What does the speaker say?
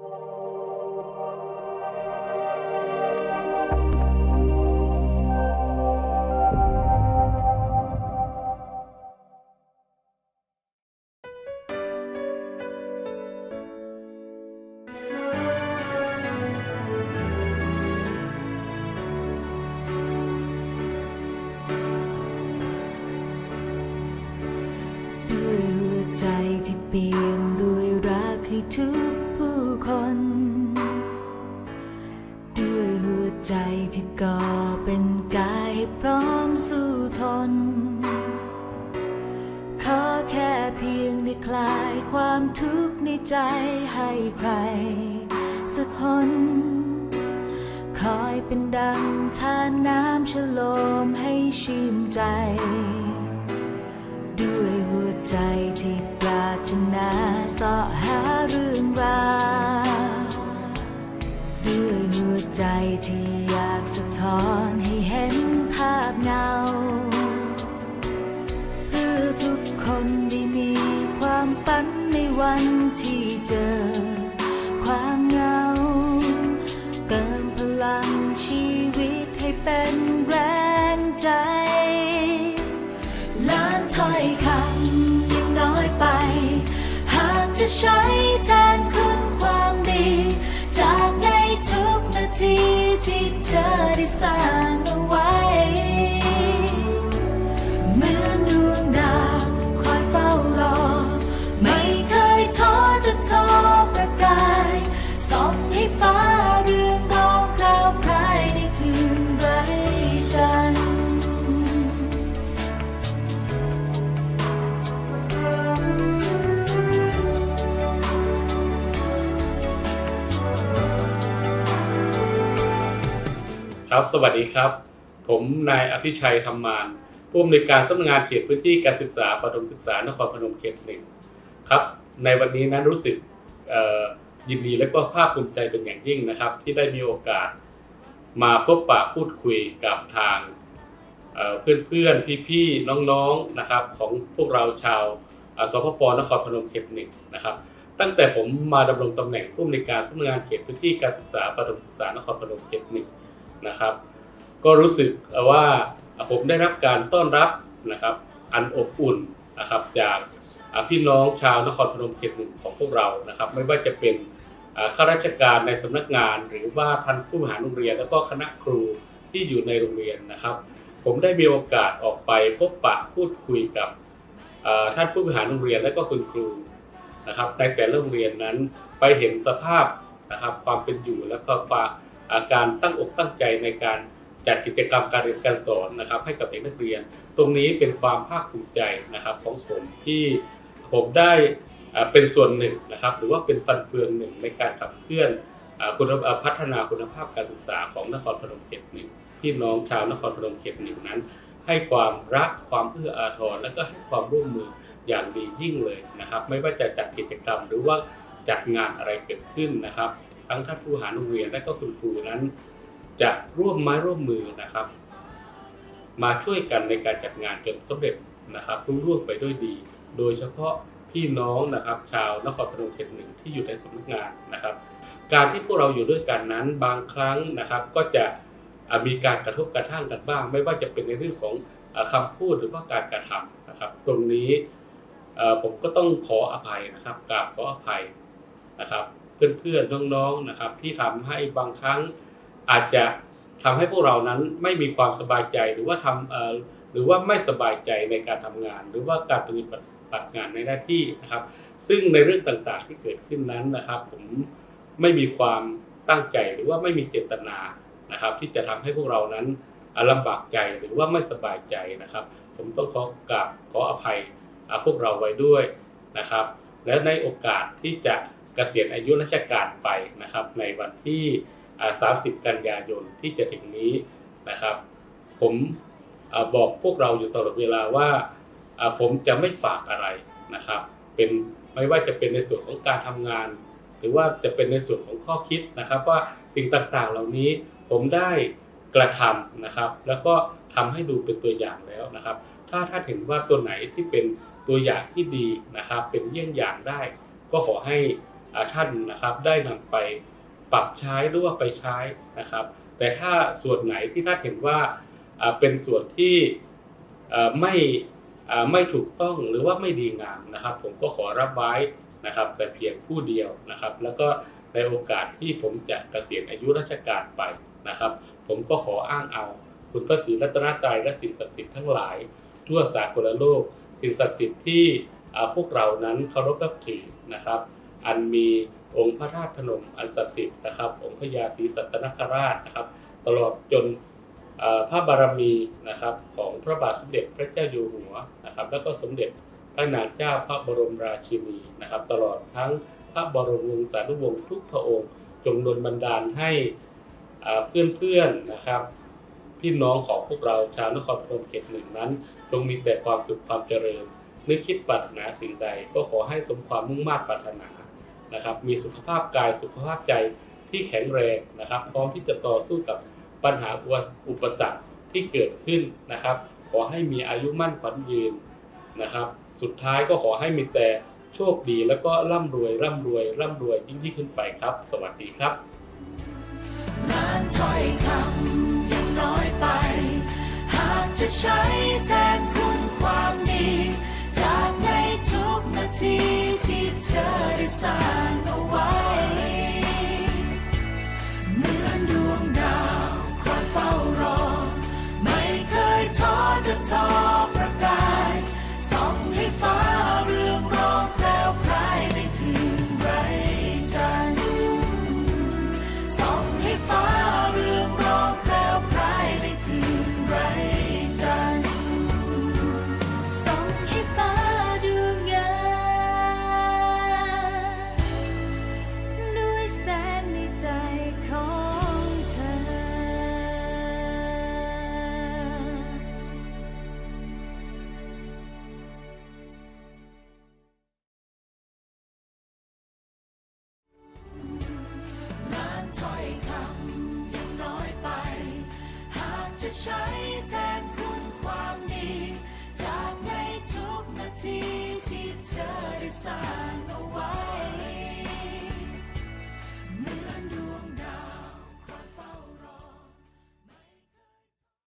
ด้วยหัวใจที่เปี่ยมด้วยรักให้ทุก ทน ขอแค่เพียงได้คลายความทุกข์ในใจให้ใคร สักคน คอยเป็นดังทานน้ำชโลมให้ชื่นใจ ด้วยหัวใจที่ปรารถนาสาะหาเรื่องราวด้วยหัวใจที่อยากสะท้อนให้เห็นภาพเงา วันที่เจอ ความเหงา เติมพลังชีวิตให้เป็นแรงใจล้านถ้อยคำยังน้อยไป หากจะใช้แทนคุณความดี จากในทุกนาทีที่เธอได้สร้าง ครับ สวัสดีครับ ผมนายอภิชัยธรรมานผู้อำนวยการสำนักงานเขตพื้นที่การศึกษาประถมศึกษานครพนมเขตหนึ่งครับ ในวันนี้นั้นรู้สึกยินดีและก็ภาคภูมิใจเป็นอย่างยิ่งนะครับ ที่ได้มีโอกาสมาพบปะพูดคุยกับทางเอ่อเพื่อนๆ พี่ๆ น้องๆ นะครับ ของพวกเราชาวสพปนครพนมเขตหนึ่งนะครับ ตั้งแต่ผมมาดำรงตำแหน่งผู้อำนวยการสำนักงานเขตพื้นที่การศึกษาประถมศึกษานครพนมเขตหนึ่ง นะครับ ก็รู้สึกว่าผมได้รับการต้อนรับนะครับ อันอบอุ่นนะครับจากพี่น้องชาวนครพนมเขตหนึ่งของพวกเรานะครับ ไม่ว่าจะเป็นข้าราชการในสำนักงาน หรือว่าท่านผู้บริหารโรงเรียน แล้วก็คณะครูที่อยู่ในโรงเรียนนะครับ ผมได้มีโอกาสออกไปพบปะพูดคุยกับท่านผู้บริหารโรงเรียนและก็คุณครูนะครับในแต่ละโรงเรียนนั้นไปเห็นสภาพนะครับความเป็นอยู่และก็ความ การตั้งอกตั้งใจในการจัดกิจกรรมการเรียนการสอนนะครับให้กับเด็กนักเรียน ตรงนี้เป็นความภาคภูมิใจนะครับของผมที่ผมได้เป็นส่วนหนึ่งนะครับ หรือว่าเป็นฟันเฟืองหนึ่งในการขับเคลื่อนคุณพัฒนาคุณภาพการศึกษาของนครพนมเขตหนึ่งพี่น้องชาวนครพนมเขตหนึ่งนั้น ให้ความรักความเอื้ออาทรและก็ให้ความร่วมมืออย่างดียิ่งเลยนะครับ ไม่ว่าจะจัดกิจกรรมหรือว่าจัดงานอะไรเกิดขึ้นนะครับ ทั้งท่านผู้หารโรงเรียนและก็คุณครูนั้น จะร่วมไม้ร่วมมือนะครับ มาช่วยกันในการจัดงานจนสำเร็จนะครับรุ่งร่วงไปด้วยดี โดยเฉพาะพี่น้องนะครับ ชาวนครพนมเขตหนึ่งที่อยู่ในสำนักงานนะครับ การที่พวกเราอยู่ด้วยกันนั้นบางครั้งนะครับ ก็จะมีการกระทบกระทั่งกันบ้าง ไม่ว่าจะเป็นในเรื่องของอ่าคำพูดหรือว่าการกระทำนะครับ ตรงนี้ผมก็ต้องขออภัยนะครับกราบขออภัยนะครับ เพื่อนๆน้องๆนะครับ ที่ทำให้บางครั้งอาจจะทำให้พวกเรานั้นไม่มีความสบายใจหรือว่าทำเอ่อหรือว่าไม่สบายใจในการทำงาน หรือว่าการปฏิบัติงานในหน้าที่นะครับ ซึ่งในเรื่องต่างๆที่เกิดขึ้นนั้นนะครับ ผมไม่มีความตั้งใจหรือว่าไม่มีเจตนานะครับ ที่จะทำให้พวกเรานั้นอ่าลำบากใจหรือว่าไม่สบายใจนะครับ ผมต้องขอกราบขออภัยพวกเราไว้ด้วยนะครับ และในโอกาสที่จะ เกษียณอายุราชการไปนะครับ ในวันที่ 30 กันยายนที่จะถึงนี้นะครับ ผมอบอกพวกเราอยู่ตลอดเวลาว่าผมจะไม่ฝากอะไรนะครับ เป็นไม่ว่าจะเป็นในส่วนของการทำงาน หรือว่าจะเป็นในส่วนของข้อคิดนะครับ ว่าสิ่งต่างๆเหล่านี้ผมได้กระทำนะครับ แล้วก็ทำให้ดูเป็นตัวอย่างแล้วนะครับ ถ้าถ้าเห็นว่าตัวไหนที่เป็นตัวอย่างที่ดีนะครับ เป็นเยี่ยงอย่างได้ ก็ขอให้ ท่านนะครับได้นำไปปรับใช้หรือว่าไปใช้นะครับ แต่ถ้าส่วนไหนที่ท่านเห็นว่าเป็นส่วนที่ไม่ไม่ถูกต้องหรือว่าไม่ดีงามนะครับ ผมก็ขอรับไว้นะครับ แต่เพียงผู้เดียวนะครับ แล้วก็ในโอกาสที่ผมจะเกษียณอายุราชการไปนะครับ ผมก็ขออ้างเอาคุณพระศรีรัตนตรัยและสิ่งศักดิ์สิทธิ์ทั้งหลาย ทั่วสากลโลก สิ่งศักดิ์สิทธิ์ที่พวกเรานั้นเคารพนับถือนะครับ อันมีองค์พระธาตุพนมอันศักดิ์สิทธิ์นะครับ องค์พญาศรีสัตนคราชนะครับ ตลอดจนพระบารมีนะครับของพระบาทสมเด็จพระเจ้าอยู่หัวนะครับ แล้วก็สมเด็จพระนางเจ้าพระบรมราชินีนะครับ ตลอดทั้งพระบรมวงศานุวงศ์ทุกพระองค์ จงดลบันดาลให้เพื่อนๆนะครับ พี่น้องของพวกเราชาวนครพนมเขตหนึ่งนั้น จงมีแต่ความสุขความเจริญนึกคิดปรารถนาสิ่งใด ก็ขอให้สมความมุ่งมา่ปรารถนา นะครับมีสุขภาพกายสุขภาพใจที่แข็งแรงนะครับ พร้อมที่จะต่อสู้กับปัญหาอุปสรรคที่เกิดขึ้นนะครับ ขอให้มีอายุมั่นขวัญยืนนะครับ สุดท้ายก็ขอให้มีแต่โชคดีแล้วก็ร่ำรวยร่ำรวยร่ำรวยยิ่งยิ่งขึ้นไปครับ สวัสดีครับนานถ้อยคำยังน้อยไป หากจะใช้แทน